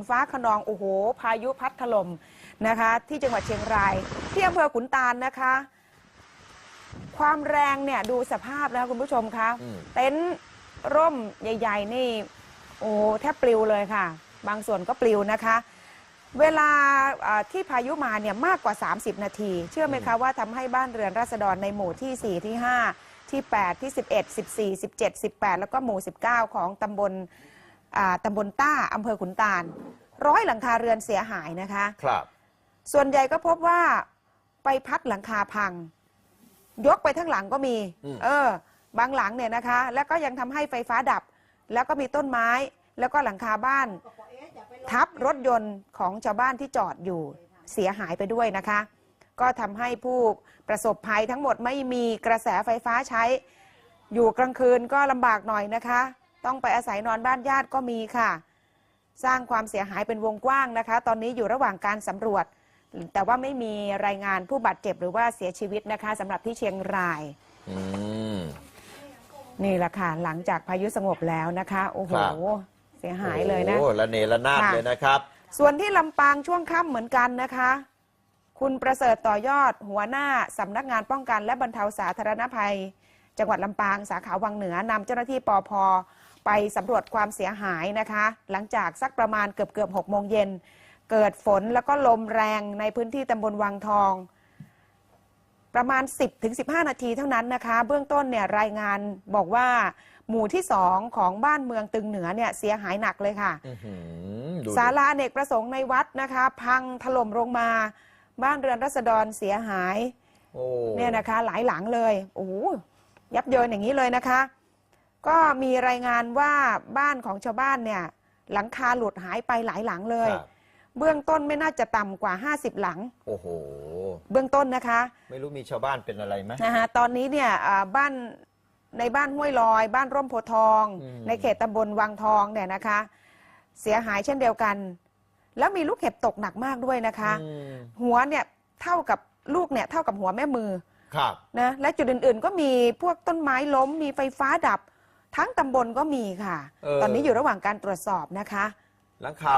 นฟ้าขนอง โอ้โห พายุพัดถล่มนะคะ ที่จังหวัดเชียงราย ที่อำเภอขุนตาลนะคะ ความแรงเนี่ยดูสภาพแล้วคุณผู้ชมคะอืม เต็นท์ร่มใหญ่ ๆ นี่ โอ้แทบปลิวเลยค่ะ บางส่วนก็ปลิวนะคะ เวลาอ่าที่พายุมาเนี่ยมากกว่า 30 นาที เชื่อไหมคะว่าทำให้บ้านเรือนราษฎรในหมู่ที่ 4 ที่ 5 ที่ 8 ที่ 11 14 17 18 แล้วก็หมู่ 19 ของตำบลอ่า ตำบลต้าอำเภอขุนตาล ร้อยหลังคาเรือนเสียหายนะคะ ครับ ส่วนใหญ่ก็พบว่าไปพัดหลังคาพัง ยกไปทั้งหลังก็มี อืม เออ บางหลังเนี่ยนะคะ แล้วก็ยังทำให้ไฟฟ้าดับ แล้วก็มีต้นไม้ แล้วก็หลังคาบ้าน ทับรถยนต์ของชาวบ้านที่จอดอยู่เสียหายไปด้วยนะคะ ก็ทำให้ผู้ประสบภัยทั้งหมดไม่มีกระแสไฟฟ้าใช้ อยู่กลางคืนก็ลำบากหน่อยนะคะ ต้องไปอาศัยนอนบ้านญาติก็มีค่ะ สร้างความเสียหายเป็นวงกว้างนะคะ ตอนนี้อยู่ระหว่างการสำรวจ แต่ว่าไม่มีรายงานผู้บาดเจ็บหรือว่าเสียชีวิตนะคะสำหรับที่เชียงราย อืม นี่แหละค่ะ หลังจากพายุสงบแล้วนะคะ โอ้โห ครับ เสียหายเลยนะ โอ้ละเนระนาดค่ะ เลยนะครับ ส่วนที่ลำปางช่วงค่ำเหมือนกันนะคะ คุณประเสริฐต่อยอด หัวหน้าสำนักงานป้องกันและบรรเทาสาธารณภัย จังหวัดลำปางสาขาวังเหนือนำเจ้าหน้าที่ปอพ ไปสำรวจความเสียหายนะคะ หลังจากสักประมาณเกือบเกือบหกโมงเย็น เกิดฝนแล้วก็ลมแรงในพื้นที่ตำบลวังทอง ประมาณ 10-15 นาทีเท่านั้นนะคะ เบื้องต้นเนี่ยรายงานบอกว่าหมู่ที่สองของบ้านเมืองตึงเหนือเนี่ยเสียหายหนักเลยค่ะอื้อหือดูดิศาลาอเนกประสงค์ในวัดนะคะ พังถล่มลงมา บ้านเรือนรัษฎรเสียหายโอ้เนี่ยนะคะ หลายหลังเลยโอ้โหยับเยินอย่างนี้เลยนะคะ ก็มีรายงานว่าบ้านของชาวบ้านเนี่ย หลังคาหลุดหายไปหลายหลังเลย ครับเบื้องต้นไม่น่าจะต่ำกว่า 50 หลัง โอ้โห เบื้องต้นนะคะไม่รู้มีชาวบ้านเป็นอะไรไหม นะคะตอนนี้เนี่ยอ่าบ้านในบ้านห้วยลอย บ้านร่มโพธิ์ทอง อืม ในเขตตำบลวังทองเนี่ยนะคะ เสียหายเช่นเดียวกัน แล้วมีลูกเห็บตกหนักมากด้วยนะคะ อืมหัวเนี่ยเท่ากับลูกเนี่ยเท่ากับหัวแม่มือครับ นะและจุดอื่นๆ ก็มีพวกต้นไม้ล้มมีไฟฟ้าดับ ทั้งตำบลก็มีค่ะ เออ ตอนนี้อยู่ระหว่างการตรวจสอบนะคะ หลังคา